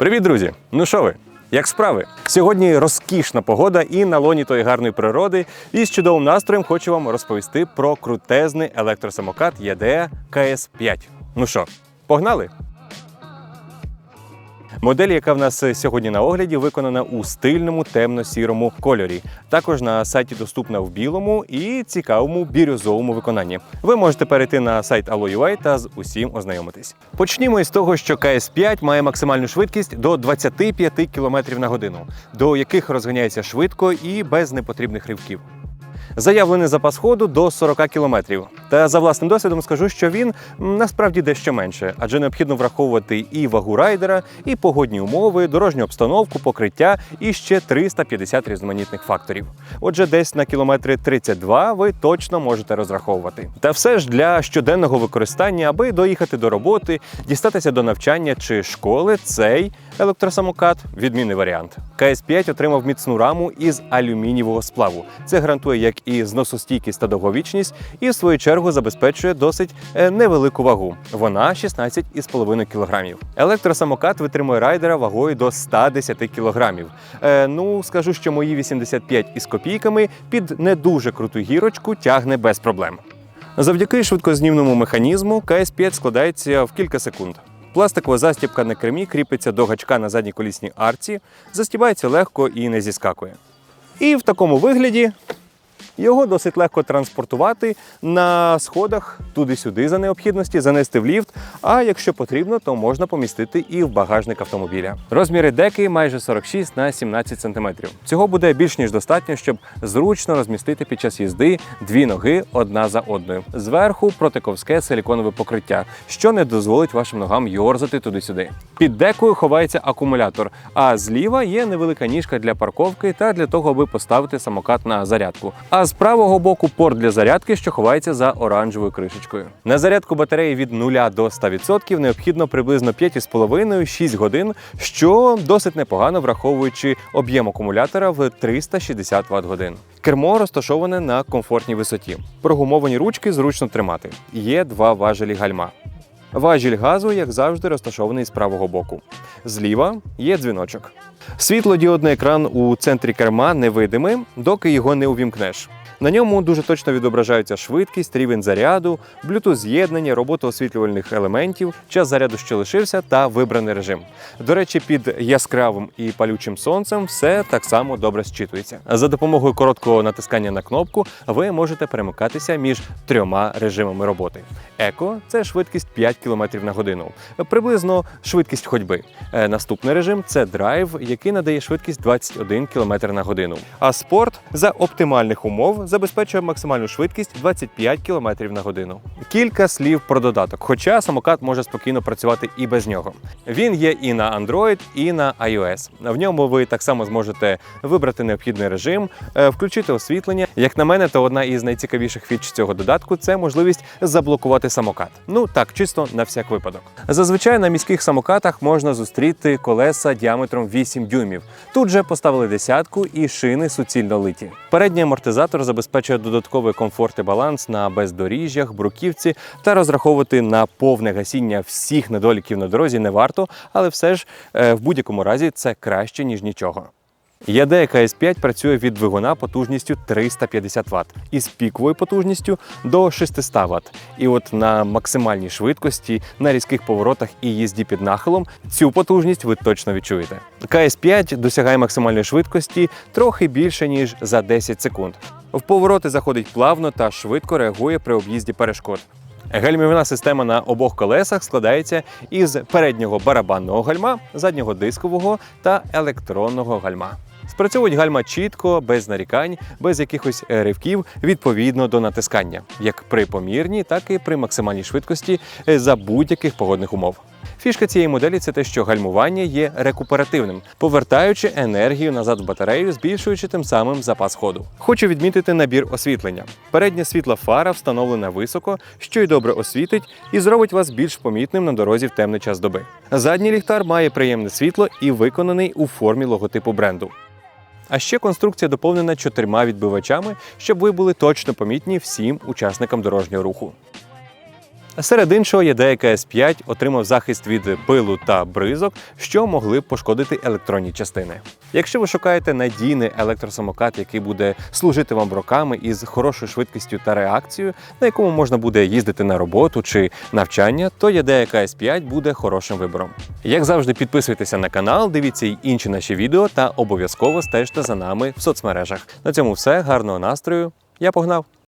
Привіт, друзі! Ну що ви? Як справи? Сьогодні розкішна погода і на лоні тої гарної природи. І з чудовим настроєм хочу вам розповісти про крутезний електросамокат EDE КС5. Ну що, погнали? Модель, яка в нас сьогодні на огляді, виконана у стильному темно-сірому кольорі. Також на сайті доступна в білому і цікавому бірюзовому виконанні. Ви можете перейти на сайт Allo.ua та з усім ознайомитись. Почнімо із того, що KS5 має максимальну швидкість до 25 км на годину, до яких розганяється швидко і без непотрібних ривків. Заявлений запас ходу до 40 км. Та за власним досвідом скажу, що він насправді дещо менше, адже необхідно враховувати і вагу райдера, і погодні умови, дорожню обстановку, покриття і ще 350 різноманітних факторів. Отже, десь на кілометри 32 ви точно можете розраховувати. Та все ж для щоденного використання, аби доїхати до роботи, дістатися до навчання чи школи, цей електросамокат відмінний варіант. КС5 отримав міцну раму із алюмінієвого сплаву. Це гарантує як і зносостійкість та довговічність, і в свою чергу забезпечує досить е, невелику вагу. Вона 16,5 кг. Електросамокат витримує райдера вагою до 110 кг. Е, ну, скажу, що мої 85 із копійками під не дуже круту гірочку тягне без проблем. Завдяки швидкознімному механізму КС5 складається в кілька секунд. Пластикова застібка на кермі кріпиться до гачка на задній колісній арці, застібається легко і не зіскакує. І в такому вигляді його досить легко транспортувати на сходах туди-сюди за необхідності, занести в ліфт. А якщо потрібно, то можна помістити і в багажник автомобіля. Розміри деки майже 46 на 17 см. Цього буде більш ніж достатньо, щоб зручно розмістити під час їзди дві ноги одна за одною. Зверху протиковське силіконове покриття, що не дозволить вашим ногам йорзати туди-сюди. Під декою ховається акумулятор, а зліва є невелика ніжка для парковки та для того, аби поставити самокат на зарядку. А з правого боку порт для зарядки, що ховається за оранжевою кришечкою. На зарядку батареї від 0 до 100% необхідно приблизно 5,5-6 годин, що досить непогано враховуючи об'єм акумулятора в 360 Вт годин. Кермо розташоване на комфортній висоті. Прогумовані ручки зручно тримати. Є два важелі гальма. Важіль газу, як завжди, розташований з правого боку. Зліва є дзвіночок. Світлодіодний екран у центрі керма невидимий, доки його не увімкнеш. На ньому дуже точно відображаються швидкість, рівень заряду, Bluetooth з'єднання, робота освітлювальних елементів, час заряду, що лишився, та вибраний режим. До речі, під яскравим і палючим сонцем все так само добре зчитується. За допомогою короткого натискання на кнопку ви можете перемикатися між трьома режимами роботи. Еко це швидкість 5 км на годину, приблизно швидкість ходьби. Е, Наступний режим це драйв, який надає швидкість 21 км на годину. А спорт за оптимальних умов забезпечує максимальну швидкість 25 км на годину. Кілька слів про додаток, хоча самокат може спокійно працювати і без нього. Він є і на Android, і на iOS. В ньому ви так само зможете вибрати необхідний режим, е, включити освітлення. Як на мене, то одна із найцікавіших фіч цього додатку це можливість заблокувати самокат. Ну так, чисто на всяк випадок. Зазвичай на міських самокатах можна зустріти колеса діаметром 8 дюймів. Тут же поставили десятку і шини суцільно литі. Передній амортизатор забезпечує додатковий комфорт і баланс на бездоріжжях, бруківці та розраховувати на повне гасіння всіх недоліків на дорозі не варто, але все ж е, в будь-якому разі це краще ніж нічого. Яде КС5 працює від двигуна потужністю 350 Вт із піковою потужністю до 600 Вт. І от на максимальній швидкості, на різких поворотах і їзді під нахилом цю потужність ви точно відчуєте. КС5 досягає максимальної швидкості трохи більше ніж за 10 секунд. В повороти заходить плавно та швидко реагує при об'їзді перешкод. Гальмівна система на обох колесах складається із переднього барабанного гальма, заднього дискового та електронного гальма. Спрацьовують гальма чітко, без нарікань, без якихось ривків відповідно до натискання, як при помірній, так і при максимальній швидкості е, за будь-яких погодних умов. Фішка цієї моделі це те, що гальмування є рекуперативним, повертаючи енергію назад в батарею, збільшуючи тим самим запас ходу. Хочу відмітити набір освітлення. Передня світла фара встановлена високо, що й добре освітить і зробить вас більш помітним на дорозі в темний час доби. Задній ліхтар має приємне світло і виконаний у формі логотипу бренду. А ще конструкція доповнена чотирма відбивачами, щоб ви були точно помітні всім учасникам дорожнього руху. Серед іншого, ЄД КС 5 отримав захист від пилу та бризок, що могли б пошкодити електронні частини. Якщо ви шукаєте надійний електросамокат, який буде служити вам роками із хорошою швидкістю та реакцією, на якому можна буде їздити на роботу чи навчання, то ЄД КС 5 буде хорошим вибором. Як завжди, підписуйтеся на канал, дивіться й інші наші відео та обов'язково стежте за нами в соцмережах. На цьому все. Гарного настрою. Я погнав!